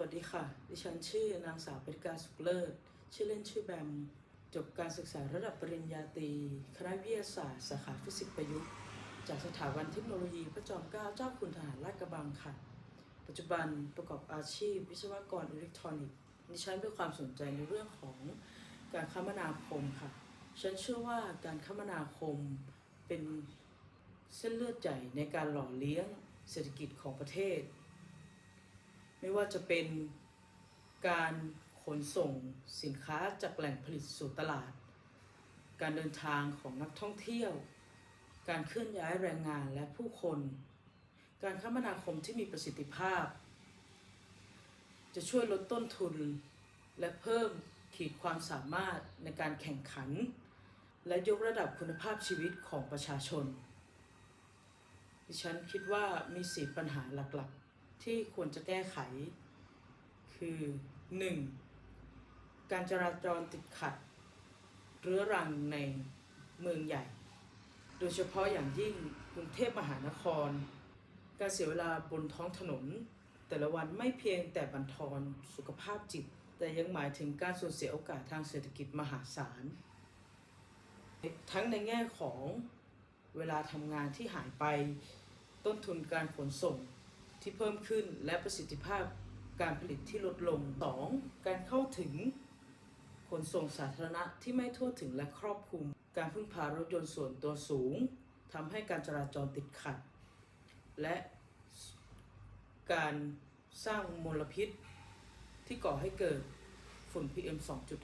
วัสดีค่ะ ดิฉันชื่อนางสาวปริกาสุขเลิศ ชื่อเล่นชื่อแบม จบการศึกษาระดับปริญญาตรี คณะวิทยาศาสตร์ สาขาฟิสิกส์ประยุกต์ จากสถาบันเทคโนโลยีพระจอมเกล้าเจ้าคุณทหารลาดกระบังค่ะ ปัจจุบันประกอบอาชีพ วิศวกรอิเล็กทรอนิกส์ ดิฉันมีความสนใจในเรื่องของการคมนาคมค่ะ ฉันเชื่อว่าการคมนาคมเป็นเส้นเลือดใหญ่ในการหล่อเลี้ยงเศรษฐกิจของประเทศ ไม่ว่าจะเป็นการขนส่งสินค้าจากแหล่งผลิตสู่ตลาด การเดินทางของนักท่องเที่ยว การเคลื่อนย้ายแรงงานและผู้คน การคมนาคมที่มีประสิทธิภาพ จะช่วยลดต้นทุน และเพิ่มขีดความสามารถในการแข่งขัน และยกระดับคุณภาพชีวิตของประชาชน ดิฉันคิดว่ามีสี่ปัญหาหลักๆ ที่ควรจะแก้ไข คือ 1. การจราจรติดขัด เรื้อรังในเมืองใหญ่ โดยเฉพาะอย่างยิ่งกรุงเทพมหานคร การเสียเวลาบนท้องถนน แต่ละวันไม่เพียงแต่บันทอนสุขภาพจิต แต่ยังหมายถึงการสูญเสียโอกาสทางเศรษฐกิจมหาศาล ทั้งในแง่ของเวลาทำงานที่หายไป ต้นทุนการขนส่ง ที่เพิ่มขึ้นและประสิทธิภาพการผลิตที่ลดลง 2. การเข้าถึงขนส่งสาธารณะที่ไม่ทั่วถึงและครอบคลุม การพึ่งพารถยนต์ส่วนตัวสูงทำให้การจราจรติดขัด และการสร้างมลพิษ ที่ก่อให้เกิดฝุ่น PM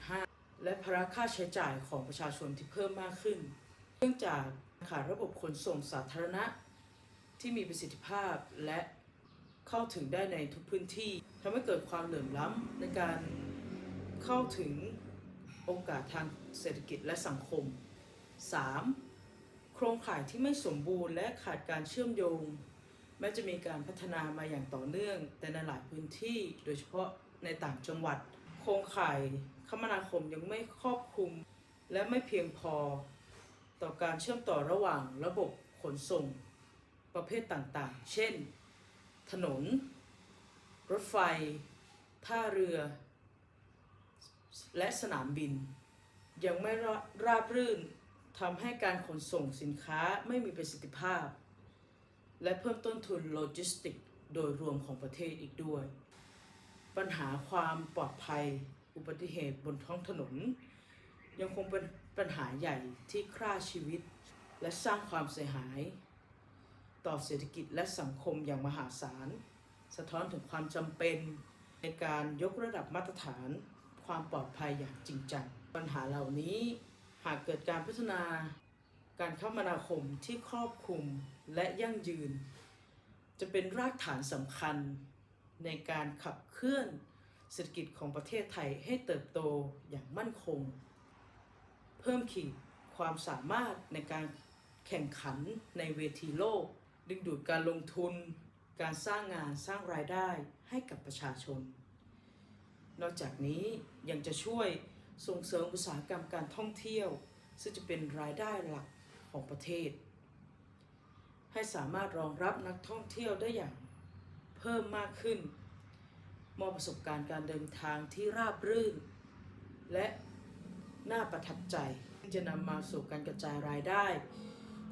2.5 และภาระค่าใช้จ่ายของประชาชนที่เพิ่มมากขึ้น เนื่องจากขาดระบบขนส่งสาธารณะที่มีประสิทธิภาพและ เข้าถึงได้ในทุกพื้นที่ทำให้เกิดความเหลื่อมล้ำในการเข้าถึงโอกาสทางเศรษฐกิจและสังคม 3. โครงข่ายที่ไม่สมบูรณ์และขาดการเชื่อมโยง แม้จะมีการพัฒนามาอย่างต่อเนื่อง แต่ในหลายพื้นที่โดยเฉพาะในต่างจังหวัด โครงข่ายคมนาคมยังไม่ครอบคลุม และไม่เพียงพอต่อการเชื่อมต่อระหว่างระบบขนส่งประเภทต่างๆ เช่น ถนน รถไฟ ท่าเรือ และสนามบิน ยังไม่ราบรื่นทำให้การขนส่งสินค้าไม่มีประสิทธิภาพ และเพิ่มต้นทุนโลจิสติก โดยรวมของประเทศอีกด้วย ปัญหาความปลอดภัย อุบัติเหตุบนท้องถนน ยังคงเป็นปัญหาใหญ่ที่ฆ่าชีวิต และสร้างความเสียหาย ต่อเศรษฐกิจและสังคมอย่างมหาศาล สะท้อนถึงความจำเป็น ในการยกระดับมาตรฐาน ความปลอดภัยอย่างจริงจัง ปัญหาเหล่านี้หากเกิดการพัฒนา การคมนาคมที่ครอบคลุมและยั่งยืน จะเป็นรากฐานสำคัญ ในการขับเคลื่อนเศรษฐกิจของประเทศไทยให้เติบโตอย่างมั่นคง เพิ่มขีดความสามารถในการแข่งขันในเวทีโลก ดึงดูดการลงทุน การสร้างงานสร้างรายได้ให้กับประชาชน นอกจากนี้ยังจะช่วยส่งเสริมอุตสาหกรรมการท่องเที่ยว ซึ่งจะเป็นรายได้หลักของประเทศ ให้สามารถรองรับนักท่องเที่ยวได้อย่างเพิ่มมากขึ้น มอบประสบการณ์การเดินทางที่ราบรื่น และน่าประทับใจจะนำมาสู่การกระจายรายได้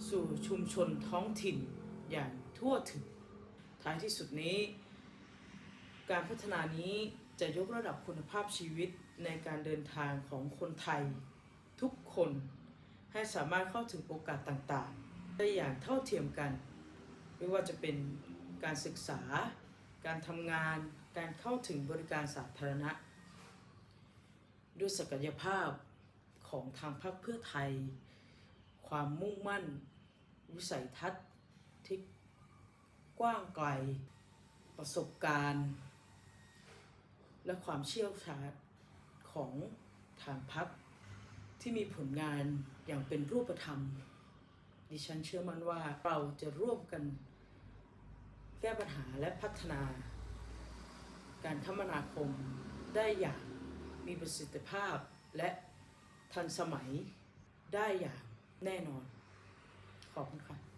สู่ชุมชนท้องถิ่น อย่างทั่วถึง ท้ายที่สุดนี้ การพัฒนานี้จะยกระดับคุณภาพชีวิตในการเดินทางของคนไทย ทุกคนให้สามารถเข้าถึงโอกาสต่างๆ ได้อย่างเท่าเทียมกัน ไม่ว่าจะเป็นการศึกษา การทำงาน การเข้าถึงบริการสาธารณะ ด้วยศักยภาพของทางพรรคเพื่อไทย ความมุ่งมั่น วิสัยทัศน์ ที่กว้างไกลประสบการณ์ และความเชี่ยวชาญของทางพรรคที่มีผลงานอย่างเป็นรูปธรรม ดิฉันเชื่อมั่นว่าเราจะร่วมกันแก้ปัญหาและพัฒนา การคมนาคมได้อย่างมีประสิทธิภาพและทันสมัยได้อย่างแน่นอน ขอบคุณค่ะ